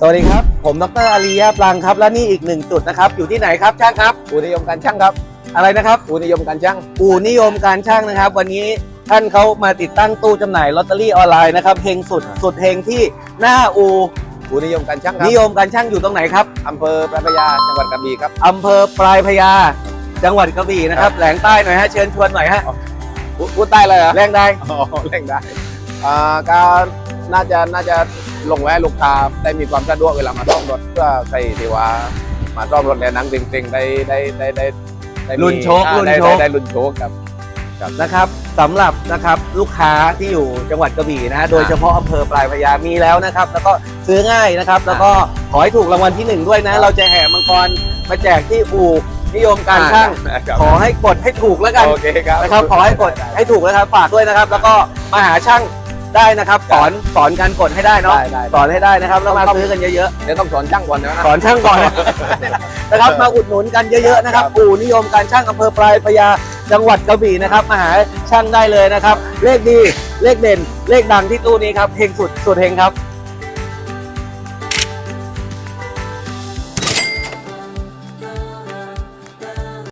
สวัสดีครับ ผมดรอารียาปลังครับ และนี่อีกหนึ่งจุดนะครับ อยู่ที่ไหนครับช่างครับ อู่นิยมการช่างครับ อะไรนะครับ อู่นิยมการช่าง อู่นิยมการช่างนะครับ วันนี้ท่านเขามาติดตั้งตู้จำหน่ายลอตเตอรี่ออนไลน์นะครับเฮงสุดสุดเฮงที่หน้าอู่อู่นิยมการช่างครันิบยมการช่างอยู่ตรงไหนครับอำเภอพระพยาจังหวัดกระบี่ครับอำเภอปลายพญาจังหวัดกระบี่นะครับแหลงใต้หน่อยฮะเชิญชวนหน่อยฮะพูพูดใต้เลยเหรอแรงได้อ๋อเร่งได้อ่าก็น่าจะน่าจะ ลงแวะลูกค้าได้มีความสะดวกเวลามาซ่อมรถเพื่อใส่ที่ว่ามาซ่อมรถในหนังจริงๆได้ได้ได้ได้ได้มีรุ่นโชคอ่ารุ่นได้โชได้คได้รุ่นโชคครับ นะครับสำหรับนะครับลูกค้าที่อยู่จังหวัดกระบี่นะฮะโดยเฉพาะอำเภอปลายพญามีแล้วนะครับ แล้วก็ซื้อง่ายนะครับ แล้วก็ขอให้ถูกรางวัลที่หนึ่งด้วยนะ เราจะแห่มังกรมาแจกที่อู่นิยมการช่างครับขอให้กดให้ถูกแล้วกันโอเคครับ นะครับขอให้กดให้ถูกนะครับฝากด้วยนะครับ แล้วก็มาหาช่าง ได้นะครับ สอนสอนการกดให้ได้เนาะได้ได้ สอนให้ได้นะครับแล้วมาซื้อกันเยอะเดี๋ยวต้องสอนช่างก่อนนะ ๆสอนช่างก่อนนะครับมาอุดหนุนกันเยอะๆนะครับครับอู่นิยมการช่างอำเภอปลายพญาจังหวัดกระบี่นะครับมาหาช่างได้เลยนะครับ เลขดีเลขเด่นเลขดังที่ตู้นี้ครับเฮงสุดสุดเฮงครับ